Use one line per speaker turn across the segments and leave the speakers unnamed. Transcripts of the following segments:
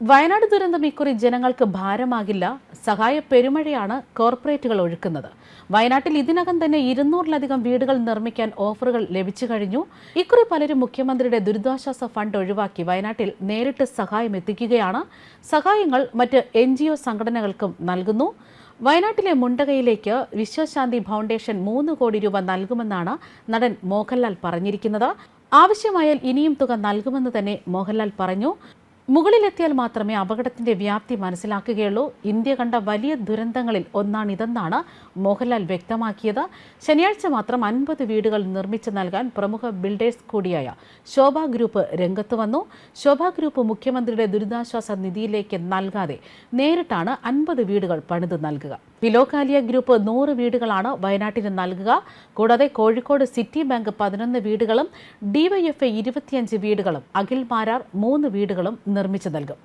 വയനാട് ദുരന്തം ഇക്കുറി ജനങ്ങൾക്ക് ഭാരമാകില്ല. സഹായ പെരുമഴയാണ് കോർപ്പറേറ്റുകൾ ഒഴുക്കുന്നത്. വയനാട്ടിൽ ഇതിനകം തന്നെ ഇരുന്നൂറിലധികം വീടുകൾ നിർമ്മിക്കാൻ ഓഫറുകൾ ലഭിച്ചു കഴിഞ്ഞു. ഇക്കുറി പലരും മുഖ്യമന്ത്രിയുടെ ദുരിതാശ്വാസ ഫണ്ട് ഒഴിവാക്കി വയനാട്ടിൽ നേരിട്ട് സഹായം എത്തിക്കുകയാണ്. സഹായങ്ങൾ മറ്റ് എൻ സംഘടനകൾക്കും നൽകുന്നു. വയനാട്ടിലെ മുണ്ടകയിലേക്ക് വിശ്വശാന്തി ഫൗണ്ടേഷൻ മൂന്ന് കോടി രൂപ നൽകുമെന്നാണ് നടൻ മോഹൻലാൽ പറഞ്ഞിരിക്കുന്നത്. ആവശ്യമായാൽ ഇനിയും തുക നൽകുമെന്ന് തന്നെ മോഹൻലാൽ പറഞ്ഞു. മുകളിലെത്തിയാൽ മാത്രമേ അപകടത്തിന്റെ വ്യാപ്തി മനസ്സിലാക്കുകയുള്ളൂ. ഇന്ത്യ കണ്ട വലിയ ദുരന്തങ്ങളിൽ ഒന്നാണിതെന്നാണ് മോഹൻലാൽ വ്യക്തമാക്കിയത്. ശനിയാഴ്ച മാത്രം അൻപത് വീടുകൾ നിർമ്മിച്ചു നൽകാൻ പ്രമുഖ ബിൽഡേഴ്സ് കൂടിയായ ശോഭ ഗ്രൂപ്പ് രംഗത്ത് വന്നു. ശോഭ ഗ്രൂപ്പ് മുഖ്യമന്ത്രിയുടെ ദുരിതാശ്വാസ നിധിയിലേക്ക് നൽകാതെ നേരിട്ടാണ് അൻപത് വീടുകൾ പണിത് നൽകുക. പിലോകാലിയ ഗ്രൂപ്പ് നൂറ് വീടുകളാണ് വയനാട്ടിന് നൽകുക. കൂടാതെ കോഴിക്കോട് സിറ്റി ബാങ്ക് പതിനൊന്ന് വീടുകളും ഡിവൈഎഫ്ഐ ഇരുപത്തിയഞ്ച് വീടുകളും അഖിൽ മാരാർ മൂന്ന് വീടുകളും നിർമ്മിച്ചു നൽകും.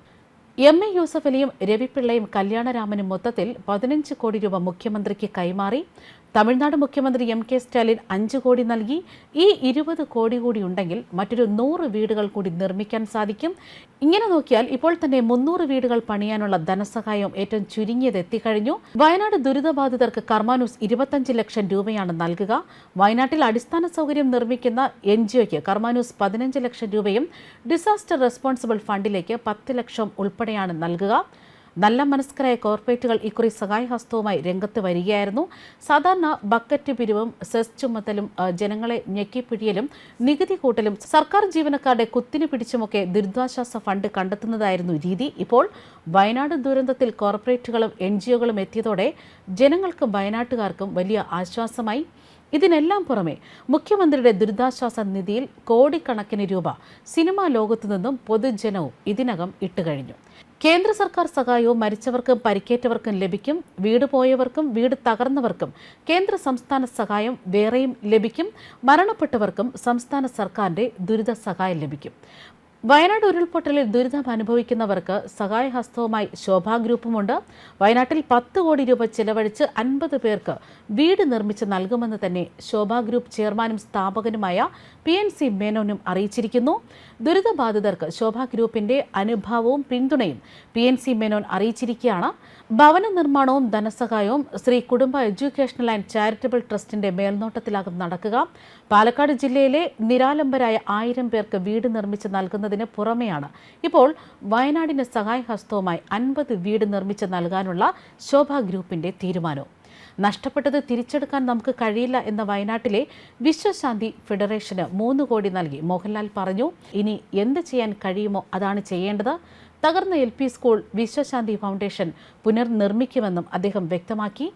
എം എ യൂസഫലിയും രവിപിള്ളയും കല്യാണരാമനും മൊത്തത്തിൽ പതിനഞ്ച് കോടി രൂപ മുഖ്യമന്ത്രിക്ക് കൈമാറി. തമിഴ്നാട് മുഖ്യമന്ത്രി എം കെ സ്റ്റാലിൻ അഞ്ച് കോടി നൽകി. ഈ ഇരുപത് കോടി കൂടി ഉണ്ടെങ്കിൽ മറ്റൊരു നൂറ് വീടുകൾ കൂടി നിർമ്മിക്കാൻ സാധിക്കും. ഇങ്ങനെ നോക്കിയാൽ ഇപ്പോൾ തന്നെ മുന്നൂറ് വീടുകൾ പണിയാനുള്ള ധനസഹായം ഏറ്റവും ചുരുങ്ങിയത് എത്തിക്കഴിഞ്ഞു. വയനാട് ദുരിതബാധിതർക്ക് കർമാനൂസ് ഇരുപത്തഞ്ച് ലക്ഷം രൂപയാണ് നൽകുക. വയനാട്ടിൽ അടിസ്ഥാന സൗകര്യം നിർമ്മിക്കുന്ന എൻ ജി ഒയ്ക്ക് കർമാനൂസ് പതിനഞ്ച് ലക്ഷം രൂപയും ഡിസാസ്റ്റർ റെസ്പോൺസിബിൾ ഫണ്ടിലേക്ക് പത്ത് ലക്ഷം ഉൾപ്പെടെയാണ് നൽകുക. നല്ല മനസ്കരായ കോർപ്പറേറ്റുകൾ ഇക്കുറി സഹായഹസ്തവുമായി രംഗത്ത് വരികയായിരുന്നു. സാധാരണ ബക്കറ്റ് പിരിവും സെസ് ചുമത്തലും ജനങ്ങളെ ഞെക്കിപ്പിഴിയലും നികുതി കൂട്ടലും സർക്കാർ ജീവനക്കാരുടെ കുത്തിനു പിടിച്ചുമൊക്കെ ദുരിതാശ്വാസ ഫണ്ട് കണ്ടെത്തുന്നതായിരുന്നു രീതി. ഇപ്പോൾ വയനാട് ദുരന്തത്തിൽ കോർപ്പറേറ്റുകളും എൻ ജി ഒകളും എത്തിയതോടെ ജനങ്ങൾക്കും വയനാട്ടുകാർക്കും വലിയ ആശ്വാസമായി. ഇതിനെല്ലാം പുറമെ മുഖ്യമന്ത്രിയുടെ ദുരിതാശ്വാസ നിധിയിൽ കോടിക്കണക്കിന് രൂപ സിനിമാ ലോകത്തു നിന്നും പൊതുജനവും ഇതിനകം ഇട്ടുകഴിഞ്ഞു. കേന്ദ്ര സർക്കാർ സഹായവും മരിച്ചവർക്കും പരിക്കേറ്റവർക്കും ലഭിക്കും. വീട് പോയവർക്കും വീട് തകർന്നവർക്കും കേന്ദ്ര സംസ്ഥാന സഹായം വേറെയും ലഭിക്കും. മരണപ്പെട്ടവർക്കും സംസ്ഥാന സർക്കാരിന്റെ ദുരിത സഹായം ലഭിക്കും. വയനാട് ഉരുൾപൊട്ടലിൽ ദുരിതം അനുഭവിക്കുന്നവർക്ക് സഹായഹസ്തവുമായി ശോഭാ ഗ്രൂപ്പുമുണ്ട്. വയനാട്ടിൽ പത്ത് കോടി രൂപ ചെലവഴിച്ച് അൻപത് പേർക്ക് വീട് നിർമ്മിച്ച് നൽകുമെന്ന് തന്നെ ശോഭാ ഗ്രൂപ്പ് ചെയർമാനും സ്ഥാപകനുമായ പി എൻ സി മേനോനും അറിയിച്ചിരിക്കുന്നു. ദുരിതബാധിതർക്ക് ശോഭാ ഗ്രൂപ്പിന്റെ അനുഭാവവും പിന്തുണയും പി എൻ സി മേനോൻ അറിയിച്ചിരിക്കുകയാണ്. ഭവന നിർമ്മാണവും ധനസഹായവും ശ്രീ കുടുംബ എഡ്യൂക്കേഷണൽ ആൻഡ് ചാരിറ്റബിൾ ട്രസ്റ്റിന്റെ മേൽനോട്ടത്തിലാകും നടക്കുക. പാലക്കാട് ജില്ലയിലെ നിരാലംബരായ ആയിരം പേർക്ക് വീട് നിർമ്മിച്ച് നൽകുന്നതിന് പുറമെയാണ്. ഇപ്പോൾ വയനാടിന് സഹായഹസ്തവുമായി അൻപത് വീട് നിർമ്മിച്ച് നൽകാനുള്ള ശോഭ ഗ്രൂപ്പിന്റെ തീരുമാനവും. നഷ്ടപ്പെട്ടത് തിരിച്ചെടുക്കാൻ നമുക്ക് കഴിയില്ല എന്ന വയനാട്ടിലെ വിശ്വശാന്തി ഫെഡറേഷന് മൂന്ന് കോടി നൽകി മോഹൻലാൽ പറഞ്ഞു. ഇനി എന്ത് ചെയ്യാൻ കഴിയുമോ അതാണ് ചെയ്യേണ്ടത്. തകർന്ന L P school Vishwashanti foundation പുനർനിർമ്മിക്കുമെന്നും അദ്ദേഹം വ്യക്തമാക്കി.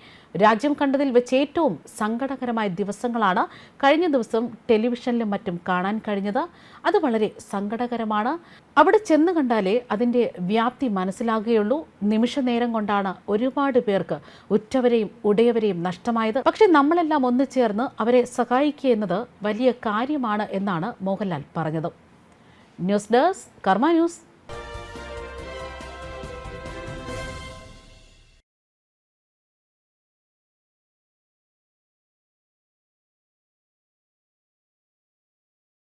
രാജ്യം കണ്ടതിൽ വെച്ച് ഏറ്റവും സങ്കടകരമായ ദിവസങ്ങളാണ് കഴിഞ്ഞ ദിവസം ടെലിവിഷനിലും മറ്റും കാണാൻ കഴിഞ്ഞത്. അത് വളരെ സങ്കടകരമാണ്. അവിടെ ചെന്ന് കണ്ടാലേ അതിന്റെ വ്യാപ്തി മനസ്സിലാകുകയുള്ളൂ. നിമിഷ നേരം കൊണ്ടാണ് ഒരുപാട് പേർക്ക് ഉറ്റവരെയും ഉടയവരെയും നഷ്ടമായത്. പക്ഷെ നമ്മളെല്ലാം ഒന്നു ചേർന്ന് അവരെ സഹായിക്കുക എന്നത് വലിയ കാര്യമാണ് എന്നാണ് മോഹൻലാൽ പറഞ്ഞത്. News desk Karma news.